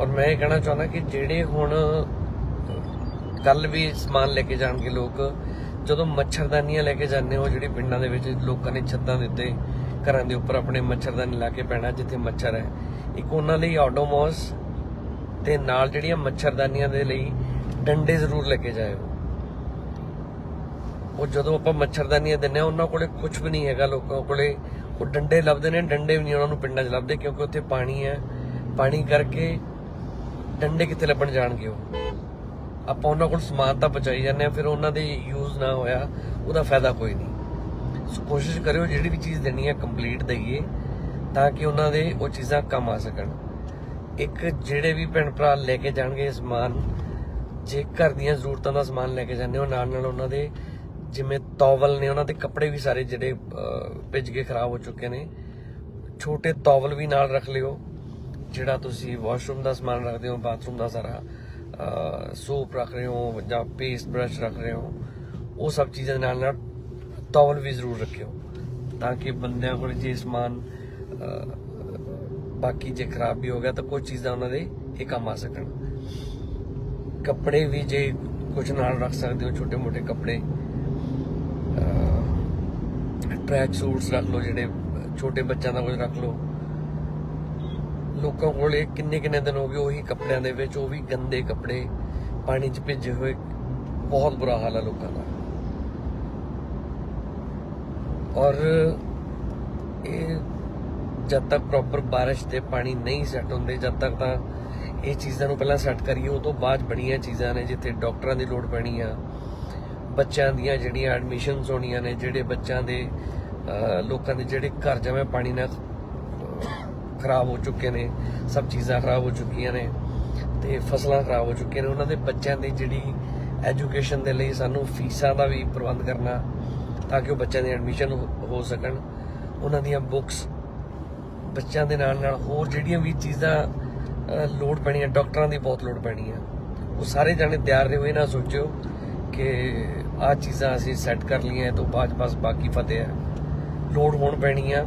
ਔਰ ਮੈਂ ਇਹ ਕਹਿਣਾ ਚਾਹੁੰਦਾ ਕਿ ਜਿਹੜੇ ਹੁਣ ਕੱਲ ਵੀ ਸਮਾਨ ਲੈ ਕੇ ਜਾਣਗੇ ਲੋਕ, ਜਦੋਂ ਮੱਛਰਦਾਨੀਆਂ ਲੈ ਕੇ ਜਾਂਦੇ ਹੋ, ਜਿਹੜੇ ਪਿੰਡਾਂ ਦੇ ਵਿੱਚ ਲੋਕਾਂ ਨੇ ਛੱਤਾਂ ਦਿੱਤੇ ਘਰਾਂ ਦੇ ਉੱਪਰ ਆਪਣੇ ਮੱਛਰਦਾਨੀ ਲਾ ਕੇ ਪੈਣਾ ਜਿੱਥੇ ਮੱਛਰ ਹੈ, ਇੱਕ ਉਹਨਾਂ ਲਈ ਆਡੋਮੋਸ ਤੇ ਨਾਲ ਜਿਹੜੀਆਂ ਮੱਛਰਦਾਨੀਆਂ ਦੇ ਲਈ ਡੰਡੇ ਜ਼ਰੂਰ ਲੈ ਕੇ ਜਾਇਓ। ਉਹ ਜਦੋਂ ਆਪਾਂ ਮੱਛਰਦਾਨੀਆਂ ਦਿੰਨੇ ਆ ਉਹਨਾਂ ਕੋਲੇ ਕੁਝ ਵੀ ਨਹੀਂ ਹੈਗਾ, ਲੋਕਾਂ ਕੋਲੇ ਉਹ ਡੰਡੇ ਲੱਭਦੇ ਨੇ, ਡੰਡੇ ਵੀ ਨਹੀਂ ਉਹਨਾਂ ਨੂੰ ਪਿੰਡਾਂ 'ਚ ਲੱਭਦੇ ਕਿਉਂਕਿ ਉੱਥੇ ਪਾਣੀ ਹੈ। ਪਾਣੀ ਕਰਕੇ ਡੰਡੇ ਕਿੱਥੇ ਲੱਭਣ ਜਾਣਗੇ ਉਹ? ਆਪਾਂ ਉਹਨਾਂ ਕੋਲ ਸਮਾਨ ਤਾਂ ਪਹੁੰਚਾਈ ਜਾਂਦੇ ਆ ਫਿਰ ਉਹਨਾਂ ਦੇ ਯੂਜ਼ ਨਾ ਹੋਇਆ, ਉਹਦਾ ਫਾਇਦਾ ਕੋਈ ਨਹੀਂ। ਸੋ ਕੋਸ਼ਿਸ਼ ਕਰਿਓ ਜਿਹੜੀ ਵੀ ਚੀਜ਼ ਦੇਣੀ ਹੈ ਕੰਪਲੀਟ ਦਈਏ, ਤਾਂ ਕਿ ਉਹਨਾਂ ਦੇ ਉਹ ਚੀਜ਼ਾਂ ਕੰਮ ਆ ਸਕਣ। ਇੱਕ ਜਿਹੜੇ ਵੀ ਭੈਣ ਭਰਾ ਲੈ ਕੇ ਜਾਣਗੇ ਸਮਾਨ, ਜੇ ਘਰ ਦੀਆਂ ਜ਼ਰੂਰਤਾਂ ਦਾ ਸਮਾਨ ਲੈ ਕੇ ਜਾਂਦੇ ਹੋ, ਨਾਲ ਨਾਲ ਉਹਨਾਂ ਦੇ ਜਿਵੇਂ ਤੌਵਲ ਨੇ, ਉਹਨਾਂ ਦੇ ਕੱਪੜੇ ਵੀ ਸਾਰੇ ਜਿਹੜੇ ਭਿੱਜ ਕੇ ਖਰਾਬ ਹੋ ਚੁੱਕੇ ਨੇ, ਛੋਟੇ ਤੌਵਲ ਵੀ ਨਾਲ ਰੱਖ ਲਿਓ। ਜਿਹੜਾ ਤੁਸੀਂ ਵਾਸ਼ਰੂਮ ਦਾ ਸਮਾਨ ਰੱਖਦੇ ਹੋ, ਬਾਥਰੂਮ ਦਾ ਸਾਰਾ ਸੋਪ ਰੱਖ ਰਹੇ ਹੋ ਜਾਂ ਪੇਸਟ ਬ੍ਰਸ਼ ਰੱਖ ਰਹੇ ਹੋ, ਉਹ ਸਭ ਚੀਜ਼ਾਂ ਦੇ ਨਾਲ ਨਾਲ ਤੌਵਲ ਵੀ ਜ਼ਰੂਰ ਰੱਖਿਓ ਤਾਂ ਕਿ ਬੰਦਿਆਂ ਕੋਲ ਜੇ ਸਮਾਨ ਬਾਕੀ ਜੇ ਖਰਾਬ ਵੀ ਹੋ ਗਿਆ ਤਾਂ ਕੋਈ ਚੀਜ਼ਾਂ ਉਹਨਾਂ ਦੇ ਇਹ ਕੰਮ ਆ ਸਕਣ। ਕੱਪੜੇ ਵੀ ਜੇ ਕੁਝ ਨਾਲ ਰੱਖ ਸਕਦੇ ਹੋ ਛੋਟੇ ਮੋਟੇ ਕੱਪੜੇ ਟਰੈਕ ਸੂਟਸ ਰੱਖ ਲਓ ਜਿਹੜੇ ਛੋਟੇ ਬੱਚਿਆਂ ਦਾ ਕੁਝ ਰੱਖ ਲਓ। ਲੋਕਾਂ ਕੋਲੇ ਕਿੰਨੇ ਕਿੰਨੇ ਦਿਨ ਹੋ ਗਏ ਉਹੀ ਕੱਪੜਿਆਂ ਦੇ ਵਿੱਚ ਉਹ ਵੀ ਗੰਦੇ ਕੱਪੜੇ ਪਾਣੀ 'ਚ ਭਿੱਜੇ ਹੋਏ। ਬਹੁਤ ਬੁਰਾ ਹਾਲ ਹੈ ਲੋਕਾਂ ਦਾ। ਔਰ ਇਹ ਜਦ ਤੱਕ ਪ੍ਰੋਪਰ ਬਾਰਿਸ਼ ਤੇ ਪਾਣੀ ਨਹੀਂ ਸੈੱਟ ਹੁੰਦੇ ਜਦ ਤੱਕ ਤਾਂ ਇਹ ਚੀਜ਼ਾਂ ਨੂੰ ਪਹਿਲਾਂ ਸੈੱਟ ਕਰੀਏ ਉਹ ਤੋਂ ਬਾਅਦ ਬੜੀਆਂ ਚੀਜ਼ਾਂ ਨੇ ਜਿੱਥੇ ਡਾਕਟਰਾਂ ਦੀ ਲੋੜ ਪੈਣੀ ਆ। ਬੱਚਿਆਂ ਦੀਆਂ ਜਿਹੜੀਆਂ ਐਡਮਿਸ਼ਨਸ ਹੋਣੀਆਂ ਨੇ ਜਿਹੜੇ ਬੱਚਿਆਂ ਦੇ ਅਹ, ਲੋਕਾਂ ਦੇ ਜਿਹੜੇ ਘਰ ਜਮੇ ਪਾਣੀ ਨਾਲ ਖਰਾਬ ਹੋ ਚੁੱਕੇ ਨੇ ਸਭ ਚੀਜ਼ਾਂ ਖਰਾਬ ਹੋ ਚੁੱਕੀਆਂ ਨੇ ਤੇ ਫਸਲਾਂ ਖਰਾਬ ਹੋ ਚੁੱਕੀਆਂ ਨੇ। ਉਹਨਾਂ ਦੇ ਬੱਚਿਆਂ ਦੀ ਜਿਹੜੀ ਐਜੂਕੇਸ਼ਨ ਦੇ ਲਈ ਸਾਨੂੰ ਫੀਸਾਂ ਦਾ ਵੀ ਪ੍ਰਬੰਧ ਕਰਨਾ ਤਾਂ ਕਿ ਉਹ ਬੱਚਿਆਂ ਦੀ ਐਡਮਿਸ਼ਨ ਹੋ ਸਕਣ। ਉਹਨਾਂ ਦੀਆਂ ਬੁੱਕਸ ਬੱਚਿਆਂ ਦੇ ਨਾਲ ਨਾਲ ਹੋਰ ਜਿਹੜੀਆਂ ਵੀ ਚੀਜ਼ਾਂ ਅਹ, ਲੋੜ ਪੈਣੀਆਂ ਡਾਕਟਰਾਂ ਦੀ ਬਹੁਤ ਲੋੜ ਪੈਣੀ ਆ। ਉਹ ਸਾਰੇ ਜਾਣੇ ਤਿਆਰ ਰਹੋ ਇਹ ਨਾ ਸੋਚਿਓ ਕਿ ਆਹ ਚੀਜ਼ਾਂ ਅਸੀਂ ਸੈੱਟ ਕਰ ਲਈਆਂ ਇਹ ਤੋਂ ਬਾਅਦ ਬਸ ਬਾਕੀ ਫਤਿਹ ਹੈ ਲੋੜ ਹੋਣ ਪੈਣੀ ਆ।